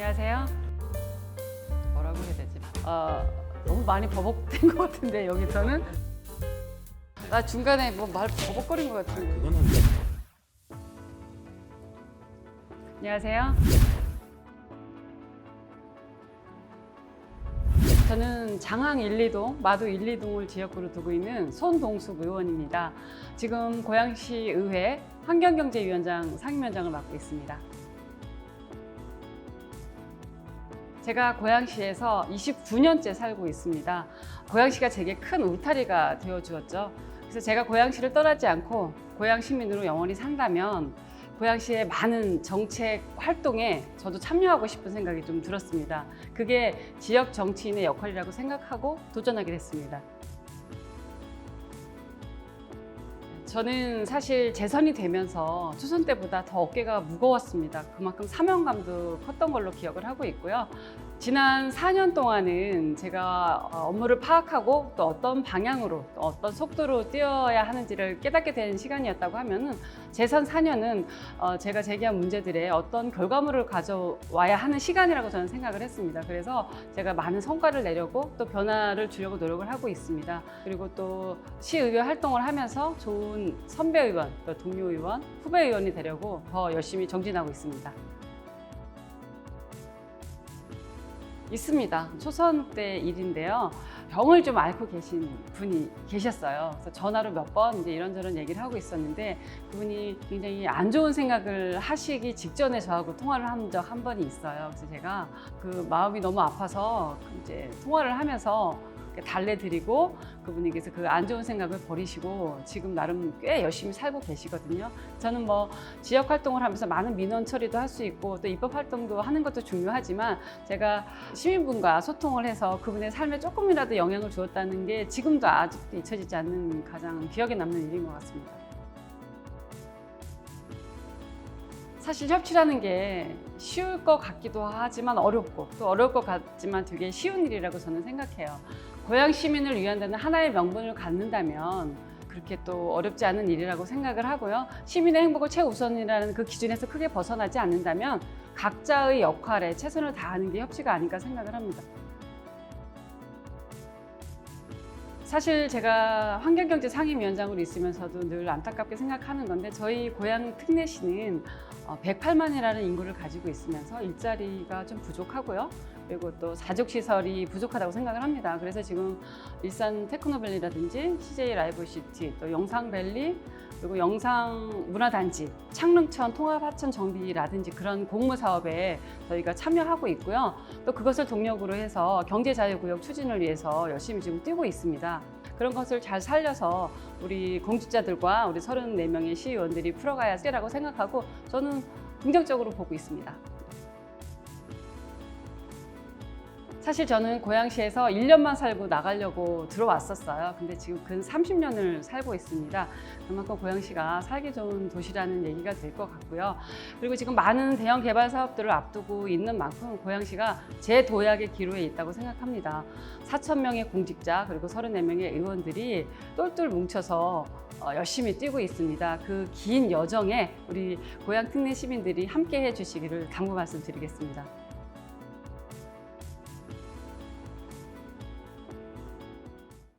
안녕하세요. 뭐라고 해야 되지? 어, 너무 많이 버벅된 것 같은데 여기서는 나 중간에 뭐 말 버벅거린 것 같은데. 그거는 안녕하세요. 저는 장항 1, 2동, 마도 1, 2동을 지역구로 두고 있는 손동숙 의원입니다. 지금 고양시 의회 환경경제위원장 상임위원장을 맡고 있습니다. 제가 고양시에서 29년째 살고 있습니다. 고양시가 제게 큰 울타리가 되어 주었죠. 그래서 제가 고양시를 떠나지 않고 고양 시민으로 영원히 산다면 고양시의 많은 정책 활동에 저도 참여하고 싶은 생각이 좀 들었습니다. 그게 지역 정치인의 역할이라고 생각하고 도전하게 됐습니다. 저는 사실 재선이 되면서 초선 때보다 더 어깨가 무거웠습니다. 그만큼 사명감도 컸던 걸로 기억을 하고 있고요. 지난 4년 동안은 제가 어, 업무를 파악하고 또 어떤 방향으로 또 어떤 속도로 뛰어야 하는지를 깨닫게 된 시간이었다고 하면은 재선 4년은 어, 제가 제기한 문제들에 어떤 결과물을 가져와야 하는 시간이라고 저는 생각을 했습니다. 그래서 제가 많은 성과를 내려고 또 변화를 주려고 노력을 하고 있습니다. 그리고 또 시의회 활동을 하면서 좋은 선배 의원, 또 동료 의원, 후배 의원이 되려고 더 열심히 정진하고 있습니다. 있습니다. 초선 때 일인데요. 병을 좀 앓고 계신 분이 계셨어요. 그래서 전화로 몇 번 이제 이런저런 얘기를 하고 있었는데 그분이 굉장히 안 좋은 생각을 하시기 직전에 저하고 통화를 한 적 한 번이 있어요. 그래서 제가 그 마음이 너무 아파서 이제 통화를 하면서 달래드리고 그분에게서 그 안 좋은 생각을 버리시고 지금 나름 꽤 열심히 살고 계시거든요. 저는 뭐 지역 활동을 하면서 많은 민원 처리도 할 수 있고 또 입법 활동도 하는 것도 중요하지만 제가 시민분과 소통을 해서 그분의 삶에 조금이라도 영향을 주었다는 게 지금도 아직도 잊혀지지 않는 가장 기억에 남는 일인 것 같습니다. 사실 협치라는 게 쉬울 것 같기도 하지만 어렵고 또 어려울 것 같지만 되게 쉬운 일이라고 저는 생각해요. 고향 시민을 위한다는 하나의 명분을 갖는다면 그렇게 또 어렵지 않은 일이라고 생각을 하고요. 시민의 행복을 최우선이라는 그 기준에서 크게 벗어나지 않는다면 각자의 역할에 최선을 다하는 게 협치가 아닐까 생각을 합니다. 사실 제가 환경경제 상임위원장으로 있으면서도 늘 안타깝게 생각하는 건데 저희 고향 특례시는 108만이라는 인구를 가지고 있으면서 일자리가 좀 부족하고요. 그리고 또 사족시설이 부족하다고 생각을 합니다. 그래서 지금 일산 테크노밸리라든지 CJ 라이브시티, 또 영상밸리, 그리고 영상 문화단지, 창릉천 통합하천 정비라든지 그런 공무 사업에 저희가 참여하고 있고요. 또 그것을 동력으로 해서 경제자유구역 추진을 위해서 열심히 지금 뛰고 있습니다. 그런 것을 잘 살려서 우리 공직자들과 우리 34명의 시의원들이 풀어가야 할라고 생각하고 저는 긍정적으로 보고 있습니다. 사실 저는 고양시에서 1년만 살고 나가려고 들어왔었어요. 근데 지금 근 30년을 살고 있습니다. 그만큼 고양시가 살기 좋은 도시라는 얘기가 될 것 같고요. 그리고 지금 많은 대형 개발 사업들을 앞두고 있는 만큼 고양시가 재도약의 기로에 있다고 생각합니다. 4천 명의 공직자 그리고 34명의 의원들이 똘똘 뭉쳐서 어, 열심히 뛰고 있습니다. 그 긴 여정에 우리 고양 특례 시민들이 함께 해주시기를 당부 말씀드리겠습니다.